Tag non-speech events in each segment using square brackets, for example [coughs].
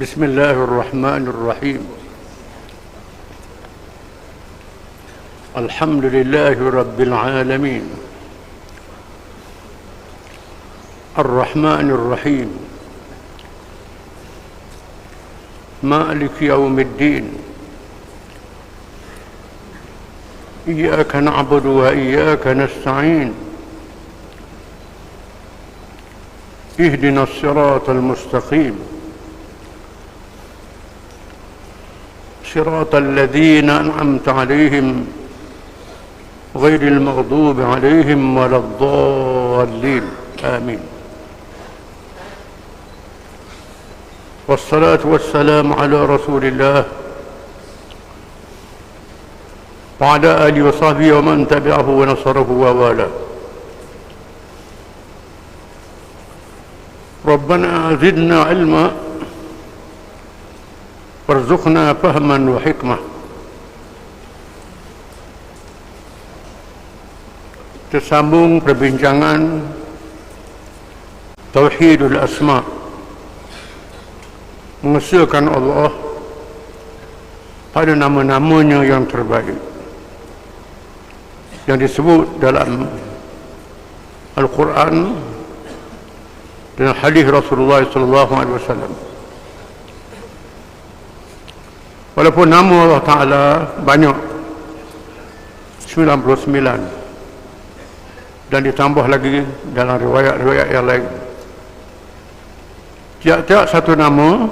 بسم الله الرحمن الرحيم. الحمد لله رب العالمين. الرحمن الرحيم. مالك يوم الدين. إياك نعبد وإياك نستعين. اهدنا الصراط المستقيم. صراط الذين أنعمت عليهم غير المغضوب عليهم ولا الضالين. آمين. والصلاة والسلام على رسول الله وعلى آله وصحبه ومن تبعه ونصره ووالاه. ربنا زدنا علما وارزقنا فهما وحكمة tersambung perbincangan Tauhidul Asma mengesahkan Allah pada nama-namanya yang terbaik yang disebut dalam Al-Quran dan hadis Rasulullah sallallahu alaihi wasallam. Walaupun nama Allah Taala banyak 99 dan ditambah lagi dalam riwayat-riwayat yang lain. Tiap-tiap satu nama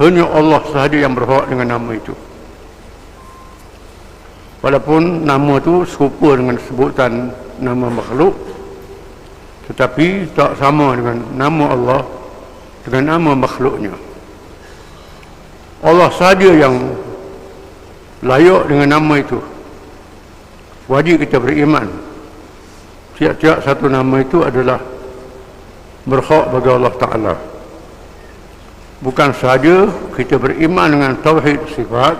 hanya Allah sahaja yang berhak dengan nama itu. Walaupun nama itu serupa dengan sebutan nama makhluk tetapi tak sama dengan nama Allah dengan nama makhluknya Allah saja yang layak dengan nama itu. Wajib kita beriman. Tiap-tiap satu nama itu adalah berhak bagi Allah Ta'ala. Bukan sahaja kita beriman dengan tauhid sifat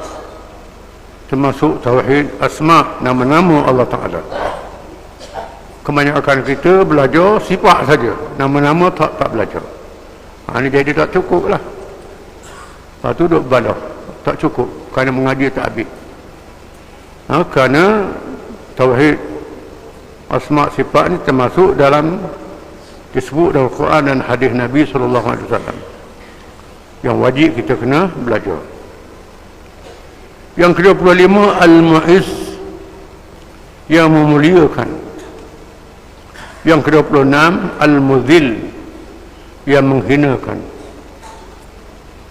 termasuk tauhid asma nama-nama Allah Ta'ala. Kebanyakan kita belajar sifat saja nama-nama tak tak belajar. Ha, ini jadi tak cukup lah lepas tu duduk balah tak cukup. Kerana mengaji tak habis. Ha, kerana tauhid asma' sifat ni termasuk dalam disebut dalam Quran dan hadis Nabi SAW yang wajib kita kena belajar. Yang ke-25 Al-Mu'iz yang memuliakan. Yang ke-26 Al-Muzil yang menghinakan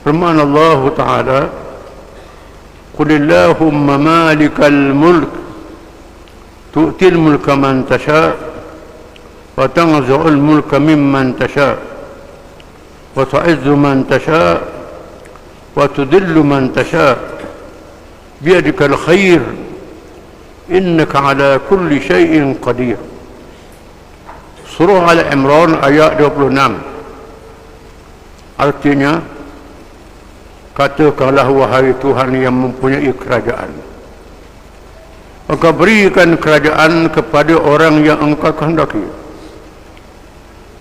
firman Allah Ta'ala Qulillahumma malikal mulk tu'til mulka man tasha wa tanzu'ul mulka mimman tasha wa tu'izzu man tasha wa tudillu man tasha biyadika al-khair innaka ala kulli shay'in qadir Surah Al-Imran ayat 26 Artinya Katakanlah wahai Tuhan yang mempunyai kerajaan Maka berikan kerajaan kepada orang yang engkau kehendaki.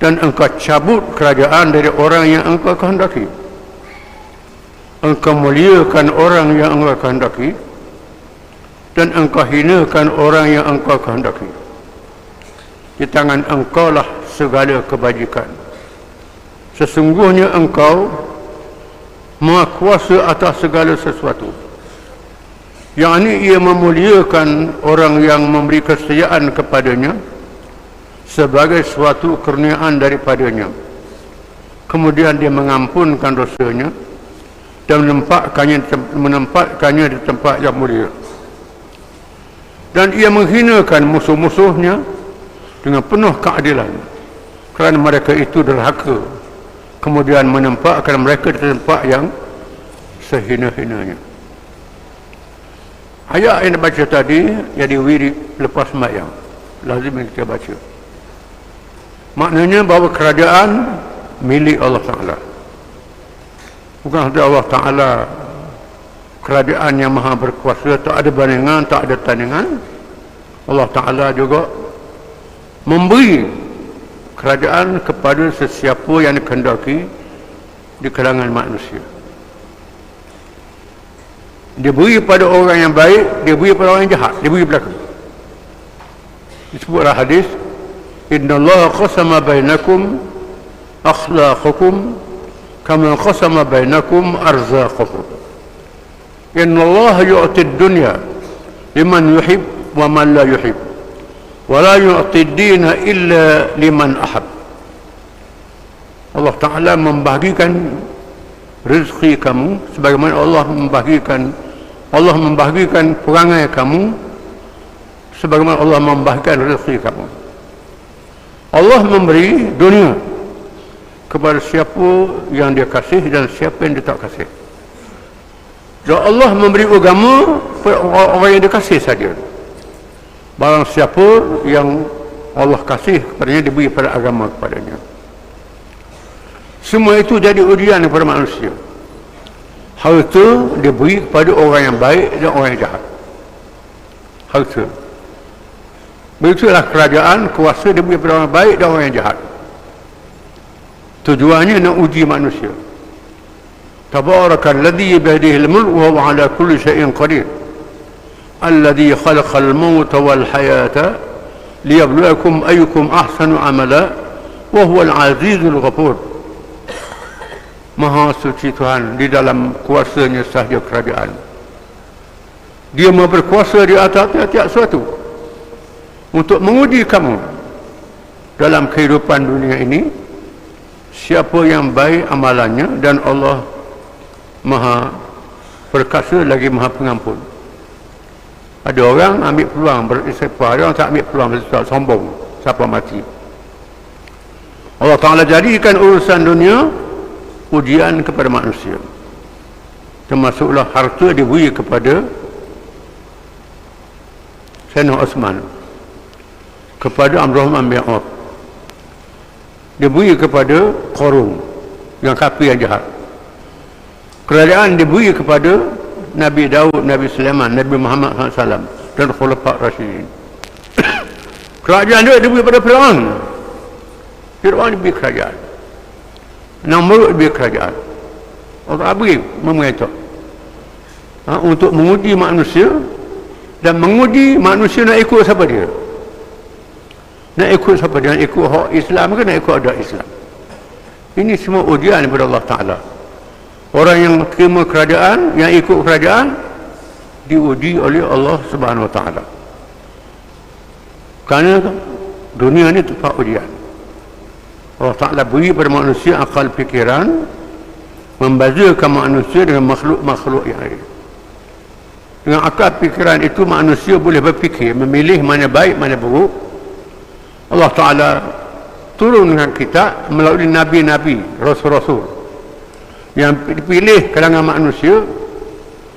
Dan engkau cabut kerajaan dari orang yang engkau kehendaki. Engkau muliakan orang yang engkau kehendaki Dan engkau hinakan orang yang engkau kehendaki. Di tangan engkau lah segala kebajikan. Sesungguhnya engkau maha kuasa atas segala sesuatu. Yang ini ia memuliakan orang yang memberi kesetiaan kepadanya sebagai suatu kurniaan daripadanya. Kemudian dia mengampunkan dosanya dan menempatkannya, menempatkannya di tempat yang mulia. Dan ia menghinakan musuh-musuhnya dengan penuh keadilan kerana mereka itu derhaka kemudian menempatkan mereka di tempat yang sehina-hinanya. Ayat yang dibaca tadi jadi wirid lepas semayang lazim yang kita baca. Maknanya bahawa kerajaan milik Allah Ta'ala. Bukan sahaja Allah Ta'ala kerajaan yang maha berkuasa tak ada bandingan tak ada tandingan. Allah Ta'ala juga memberi kerajaan kepada sesiapa yang dikehendaki di kalangan manusia. Dia beri pada orang yang baik dia beri pada orang yang jahat dia beri belakang. Disebutlah hadis inna Allah qasama bainakum akhlaqakum kama qasama bainakum arzaqakum. Inna Allah yu'ti dunya liman yuhib wa man la yuhib la yu'ti dina illa liman ahab Allah Ta'ala membahagikan rezeki kamu sebagaimana Allah membahagikan Allah membahagikan perangai kamu sebagaimana Allah membahagikan rezeki kamu. Allah memberi dunia kepada siapa yang dia kasih dan siapa yang dia tak kasih. Dan Allah memberi agama kepada orang yang dia kasih saja barang siapa yang Allah kasih kepadanya diberi pada agama kepadanya. Semua itu jadi ujian kepada manusia. Harta diberi kepada orang yang baik dan orang yang jahat. Harta. Begitulah kerajaan kuasa diberi kepada orang baik dan orang yang jahat. Tujuannya nak uji manusia. Tabarakal ladzi biyadihi al-mulk wa ala kulli shay'in qadir al-mauta wal hayata liyabluwakum ayyukum ahsanu amala wa huwa al-azizul ghafur Maha suci Tuhan di dalam kuasanya sahaja kerajaan. Dia maha berkuasa di atas tiap-tiap sesuatu. Untuk menguji kamu dalam kehidupan dunia ini, siapa yang baik amalannya dan Allah maha perkasa lagi maha pengampun. Ada orang ambil peluang beristighfar, ada orang tak ambil peluang beristighfar, sombong, siapa mati. Allah Ta'ala jadikan urusan dunia ujian kepada manusia. Termasuklah harta diberi kepada Sayyidina Osman kepada Amrahman bin Auf diberi kepada Korun yang kafir yang jahat. Kerajaan diberi kepada Nabi Daud, Nabi Sulaiman, Nabi Muhammad SAW dan Khulafat Rashidin [coughs] kerajaan dia diberi kepada Fir'aun. Fir'aun diberi kerajaan. Namrud lebih kerajaan. Allah beri memerintah. Ha, untuk menguji manusia dan menguji manusia nak ikut siapa dia. Nak ikut siapa dia? Nak ikut hak Islam ke nak ikut adat Islam? Ini semua ujian daripada Allah Ta'ala orang yang terima kerajaan yang ikut kerajaan diuji oleh Allah Subhanahu Wa Ta'ala. Kerana dunia ini tempat ujian. Allah Ta'ala beri pada manusia akal fikiran membazakan manusia dengan makhluk-makhluk yang lain. Dengan akal fikiran itu manusia boleh berfikir memilih mana baik mana buruk. Allah Ta'ala turun dengan kita melalui Nabi-Nabi Rasul-Rasul yang dipilih kalangan manusia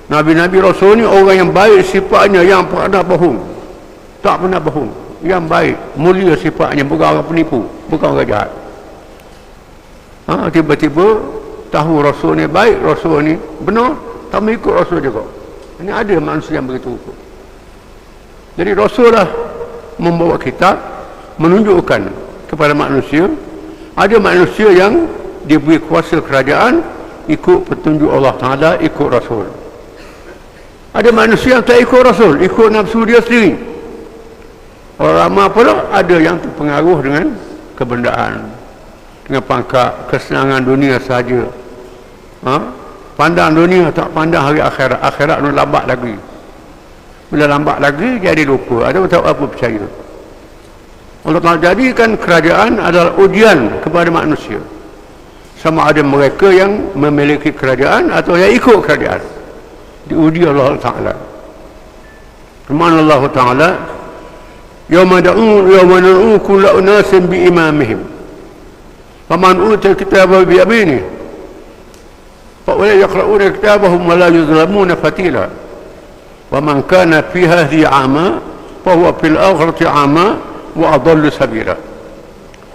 Nabi-Nabi Rasul ni orang yang baik sifatnya yang pernah bohong. Tak pernah bohong. Yang baik mulia sifatnya bukan orang penipu bukan orang jahat. Ha, tiba-tiba tahu rasul ni baik rasul ni benar tak mengikut rasul juga. Ini ada manusia yang begitu. Jadi rasul lah membawa kitab menunjukkan kepada manusia ada manusia yang diberi kuasa kerajaan ikut petunjuk Allah Ta'ala ikut rasul. Ada manusia yang tak ikut rasul ikut nafsu dia sendiri. Orang ramai pula ada yang terpengaruh dengan kebendaan dengan pangkat kesenangan dunia saja. Ha? pandang dunia tak pandang hari akhirat akhirat ni lambat lagi. Bila lambat lagi jadi lupa. Ada tak apa percaya. Allah Ta'ala jadikan kerajaan adalah ujian kepada manusia sama ada mereka yang memiliki kerajaan atau yang ikut kerajaan. Diuji Allah Ta'ala. Kemana Allah Ta'ala. Yawma da'u yawma na'u kula unasin bi imamihim. Faman util kitabah bi amini fa'ulai yakra'una kitabahum wa la yuzlamuna fatila. Wa man kana fi hadhi ama fa huwa fil akhirati ama wa adallu sabila.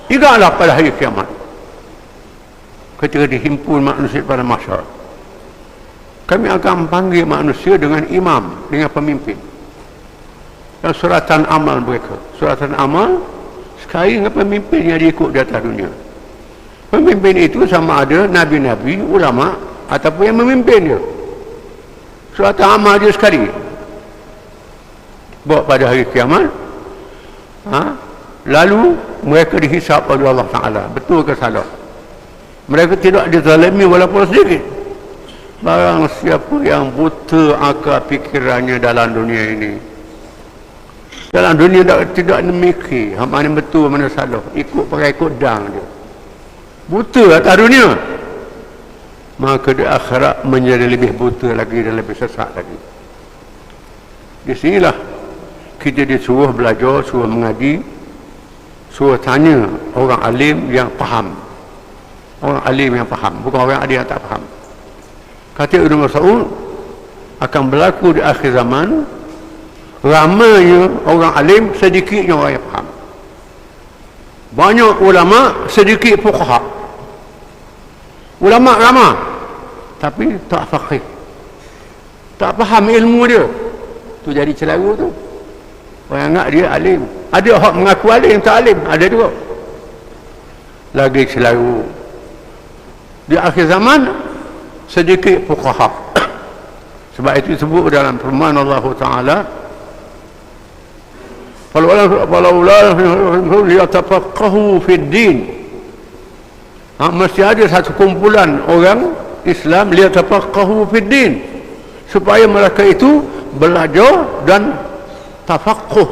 Igalah pada hari kiamat ketika dihimpun manusia pada masyarakat. Kami akan panggil manusia dengan imam dengan pemimpin. Dan suratan amal mereka. Suratan amal sekali dengan pemimpin yang diikut di atas dunia. Pemimpin itu sama ada nabi-nabi ulama ataupun yang memimpin dia. Suatu amal dia sekali. Bawa pada hari kiamat ha? lalu mereka dihisap oleh Allah Ta'ala. Betul ke salah mereka tidak dizalimi walaupun sedikit. Barang siapa yang buta akal fikirannya dalam dunia ini dalam dunia tidak, tidak memikir mana betul mana salah. Ikut pakai ikut dang dia. Buta atas dunia. Maka di akhirat menjadi lebih buta lagi dan lebih sesat lagi. Di sinilah kita disuruh belajar suruh mengaji suruh tanya orang alim yang faham orang alim yang faham bukan orang alim yang tak faham. Kata Ibn Mas'ud akan berlaku di akhir zaman ramanya orang alim sedikitnya orang yang faham. Banyak ulama sedikit fuqaha. Ulama ramah tapi tak faqih. Tak faham ilmu dia. Tu jadi celaru tu. Orang anggap dia alim. Ada orang mengaku alim tak alim ada juga. Lagi celaru di akhir zaman sedikit fuqaha. [coughs] Sebab itu disebut dalam firman Allah Taala Falau la falau la liyatafaqahu fid din ha, mesti ada satu kumpulan orang Islam lihat apa kahu fiddin. Supaya mereka itu belajar dan tafakuh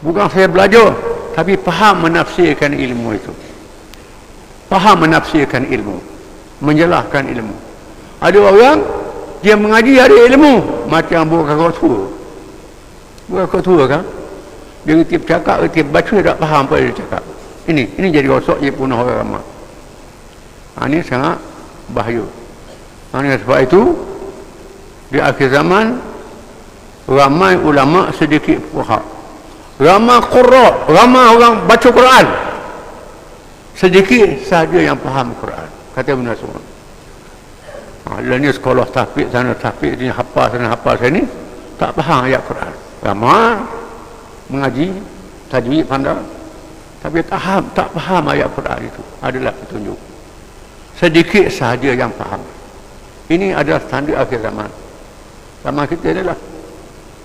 bukan saya belajar tapi faham menafsirkan ilmu itu faham menafsirkan ilmu. Menjelaskan ilmu. Ada orang dia mengaji ada ilmu. Macam bukan kau tua. Bukan tua kan? Dia tiap cakap tiap baca tak faham apa dia cakap. Ini ini jadi rosak dia punah orang ramai. Ha, ini sangat bahaya. Ha, ini sebab itu di akhir zaman ramai ulama sedikit faham ramai qurra ramai orang baca Quran sedikit sahaja yang faham Quran. Kata benar semua ha, ni sekolah tahfiz sana tahfiz ni hafal sana hafal sini tak faham ayat Quran. Ramai mengaji tajwid pandai tapi tak faham, tak faham ayat Quran itu adalah petunjuk. Sedikit sahaja yang faham. Ini adalah tanda akhir zaman. Zaman kita adalah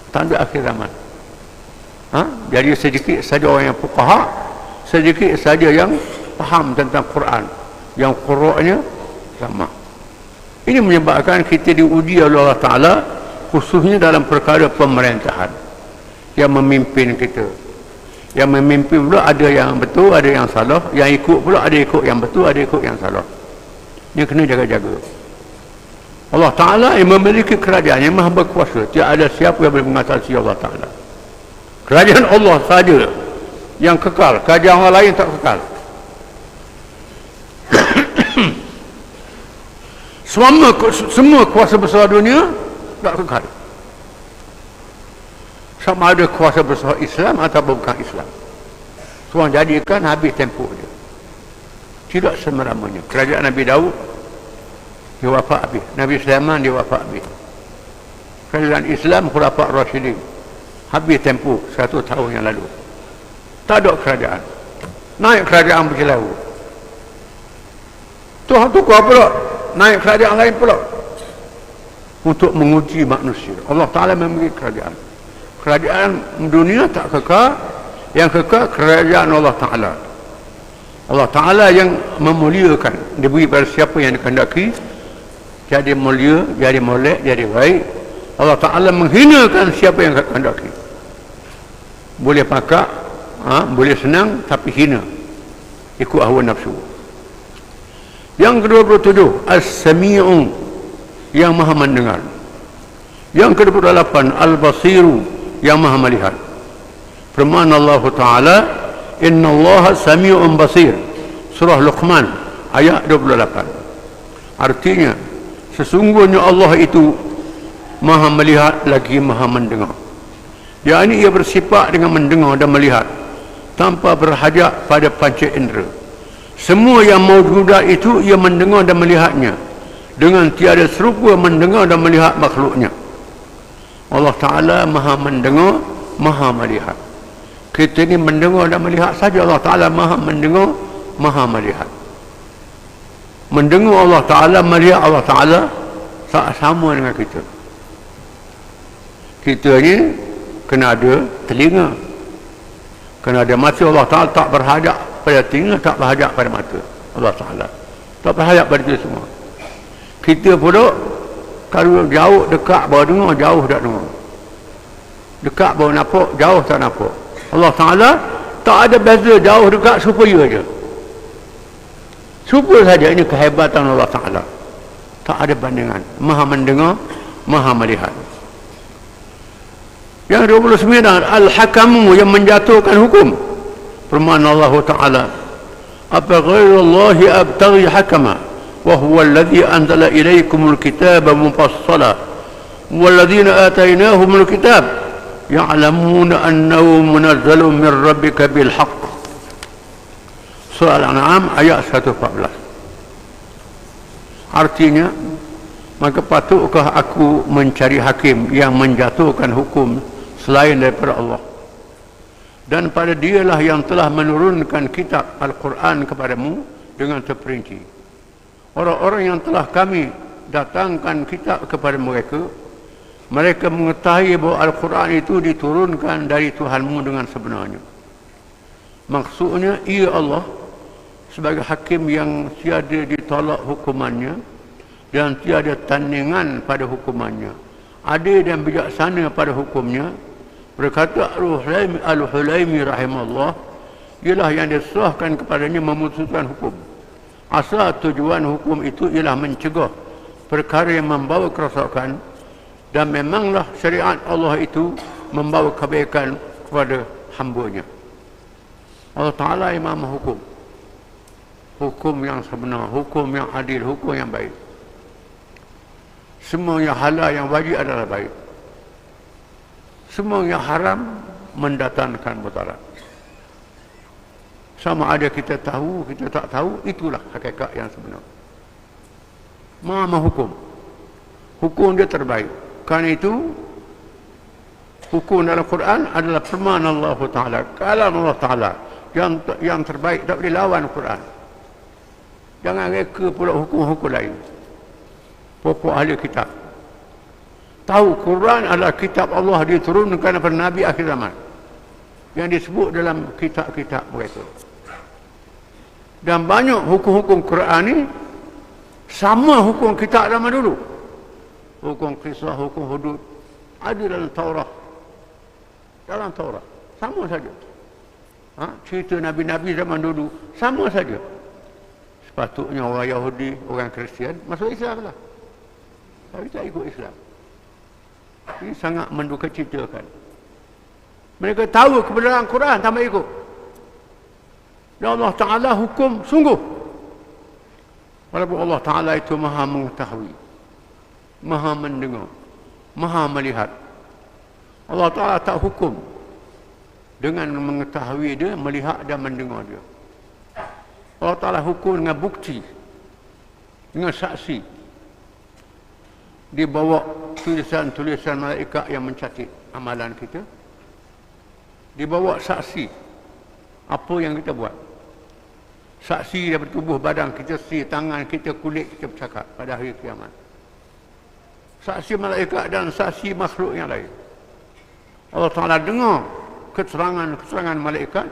tanda akhir zaman. Ha? jadi sedikit saja orang yang fukaha sedikit saja yang faham tentang Quran. Yang Qurannya sama. Ini menyebabkan kita diuji oleh Allah Ta'ala khususnya dalam perkara pemerintahan. Yang memimpin kita. Yang memimpin pula ada yang betul ada yang salah. Yang ikut pula ada ikut yang betul ada ikut yang salah. Ini kena jaga-jaga. Allah Ta'ala yang memiliki kerajaan yang maha berkuasa. Tidak ada siapa yang boleh mengatasi Allah Ta'ala. Kerajaan Allah saja yang kekal. Kerajaan orang lain tak kekal semua semua kuasa besar dunia tak kekal sama ada kuasa besar Islam atau bukan Islam. Tuhan jadikan habis tempoh dia. Tidak semeramanya. Kerajaan Nabi Daud dia wafat habis. Nabi Sulaiman dia wafat habis. Kerajaan Islam Khulafat Rashidin habis tempoh satu tahun yang lalu. Tak ada kerajaan. Naik kerajaan berkelaru Tuhan tu kuat pula naik kerajaan lain pula. Untuk menguji manusia. Allah Ta'ala memberi kerajaan. Kerajaan dunia tak kekal. Yang kekal kerajaan Allah Ta'ala. Allah Ta'ala yang memuliakan. Diberi pada siapa yang dikendaki jadi mulia, jadi molek, jadi baik. Allah Ta'ala menghinakan siapa yang dikendaki boleh pakak ha? boleh senang tapi hina. Ikut hawa nafsu yang ke-27 As-Sami'u yang maha mendengar. Yang ke-28 Al-Basiru yang maha melihat. Firman Allah Ta'ala inna Allah sami'un basir. Surah Luqman ayat 28 artinya sesungguhnya Allah itu maha melihat lagi maha mendengar. Ya ini ia bersifat dengan mendengar dan melihat tanpa berhajat pada panca indera semua yang maujudat itu ia mendengar dan melihatnya. Dengan tiada serupa mendengar dan melihat makhluknya. Allah Ta'ala maha mendengar maha melihat. Kita ini mendengar dan melihat saja. Allah Ta'ala maha mendengar maha melihat. Mendengar Allah Ta'ala melihat Allah Ta'ala sama dengan kita. Kita ni kena ada telinga. Kena ada mata Allah Ta'ala tak berhadap pada telinga tak berhadap pada mata Allah Ta'ala tak berhadap pada itu semua kita pula kalau jauh dekat baru dengar jauh tak dengar dekat baru nampak jauh tak nampak Allah Ta'ala tak ada beza jauh dekat supaya je Super saja ini kehebatan Allah Ta'ala. Tak ada bandingan. Maha mendengar, maha melihat. Yang 29, Al-Hakamu yang menjatuhkan hukum. Firman Allah Ta'ala. Apa ghairullahi abtaghi hakama. Wahuwa alladhi anzala ilaikumul kitaba mufassala. Atainahumul kitab. Ya'lamuna annahu munazzalun min rabbika bilhaq. Surah Al-An'am ayat 114. Artinya, maka patutkah aku mencari hakim yang menjatuhkan hukum selain daripada Allah? Dan pada dialah yang telah menurunkan kitab Al-Quran kepadamu dengan terperinci. Orang-orang yang telah kami datangkan kitab kepada mereka, mereka mengetahui bahawa Al-Quran itu diturunkan dari Tuhanmu dengan sebenarnya. Maksudnya, ia Allah sebagai hakim yang tiada ditolak hukumannya dan tiada tandingan pada hukumannya adil dan bijaksana pada hukumnya berkata Al-Hulaimi rahimahullah ialah yang diserahkan kepadanya memutuskan hukum asal tujuan hukum itu ialah mencegah perkara yang membawa kerosakan dan memanglah syariat Allah itu membawa kebaikan kepada hambanya Allah Ta'ala imam hukum hukum yang sebenar, hukum yang adil, hukum yang baik. Semua yang halal yang wajib adalah baik. Semua yang haram mendatangkan mudarat. Sama ada kita tahu, kita tak tahu, itulah hakikat yang sebenar. Maha hukum. Hukum dia terbaik. Kerana itu, hukum dalam Quran adalah firman Allah Ta'ala. Kalam Allah Ta'ala. Yang, yang terbaik tak boleh lawan Quran. Jangan reka pula hukum-hukum lain. Pokok ahli kitab. Tahu Quran adalah kitab Allah diturunkan kepada Nabi akhir zaman. Yang disebut dalam kitab-kitab mereka. Dan banyak hukum-hukum Quran ni sama hukum kitab zaman dulu. Hukum kisah, hukum hudud. Ada dalam Taurat. Dalam Taurat. Sama saja. Ha? Cerita Nabi-Nabi zaman dulu. Sama saja patutnya orang Yahudi, orang Kristian masuk Islam lah. Tapi tak ikut Islam. Ini sangat menduka citakan. Mereka tahu kebenaran Quran tak ikut. Dan Allah Ta'ala hukum sungguh. Walaupun Allah Ta'ala itu maha mengetahui. Maha mendengar. Maha melihat. Allah Ta'ala tak hukum. Dengan mengetahui dia, melihat dan mendengar dia. Allah Ta'ala hukum dengan bukti dengan saksi dia bawa tulisan-tulisan malaikat yang mencatat amalan kita. Dia bawa saksi. Apa yang kita buat? Saksi daripada tubuh badan kita si tangan kita kulit kita bercakap pada hari kiamat. Saksi malaikat dan saksi makhluk yang lain. Allah Ta'ala dengar keterangan-keterangan malaikat.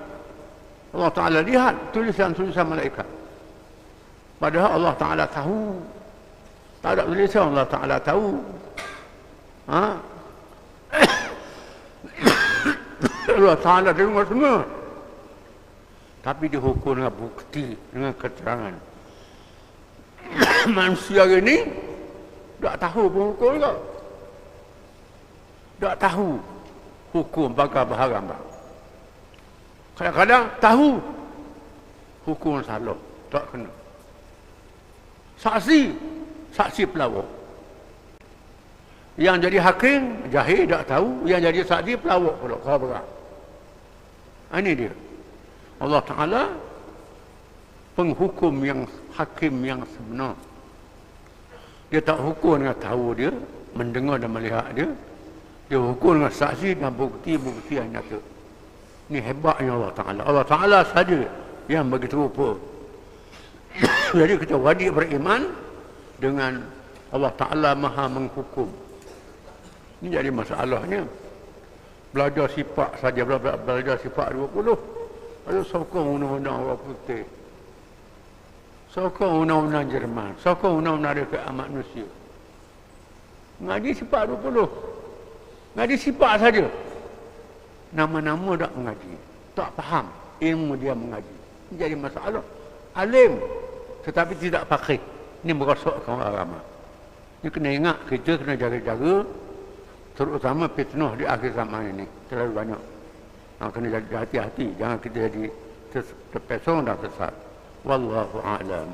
Allah Ta'ala lihat tulisan-tulisan malaikat. Padahal Allah Ta'ala tahu. Tak ada tulisan Allah Ta'ala tahu. Ha? [coughs] Allah Ta'ala dengar semua. Tapi dihukum dengan bukti, dengan keterangan. [coughs] Manusia ini tak tahu pun hukum juga. Tak tahu hukum bakal berharam. Kadang-kadang tahu hukum salah. Tak kena. Saksi. Saksi pelawak. Yang jadi hakim, jahil tak tahu. Yang jadi saksi, pelawak pula. Khabarah. Ini dia. Allah Ta'ala penghukum yang hakim yang sebenar. Dia tak hukum dengan tahu dia, mendengar dan melihat dia. Dia hukum dengan saksi dan bukti-bukti yang nyata. Ini hebatnya Allah Ta'ala. Allah Ta'ala saja yang begitu rupa. [coughs] Jadi kita wajib beriman dengan Allah Ta'ala maha menghukum. Ini jadi masalahnya. Belajar sifat saja, belajar, sifat 20. Lalu sokong undang-undang orang putih. Sokong undang-undang Jerman. Sokong undang-undang Amat Manusia. Ngaji sifat 20. Ngaji sifat saja. Nama-nama tak mengaji. Tak faham ilmu dia mengaji. Ini jadi masalah. Alim. Tetapi tidak pakai. Ini merosakkan orang ramai. Ini kena ingat kita kena jaga-jaga terutama fitnah di akhir zaman ini terlalu banyak. Nah, kena jadi hati-hati jangan kita jadi terpesong dan sesat. Wallahu a'lam.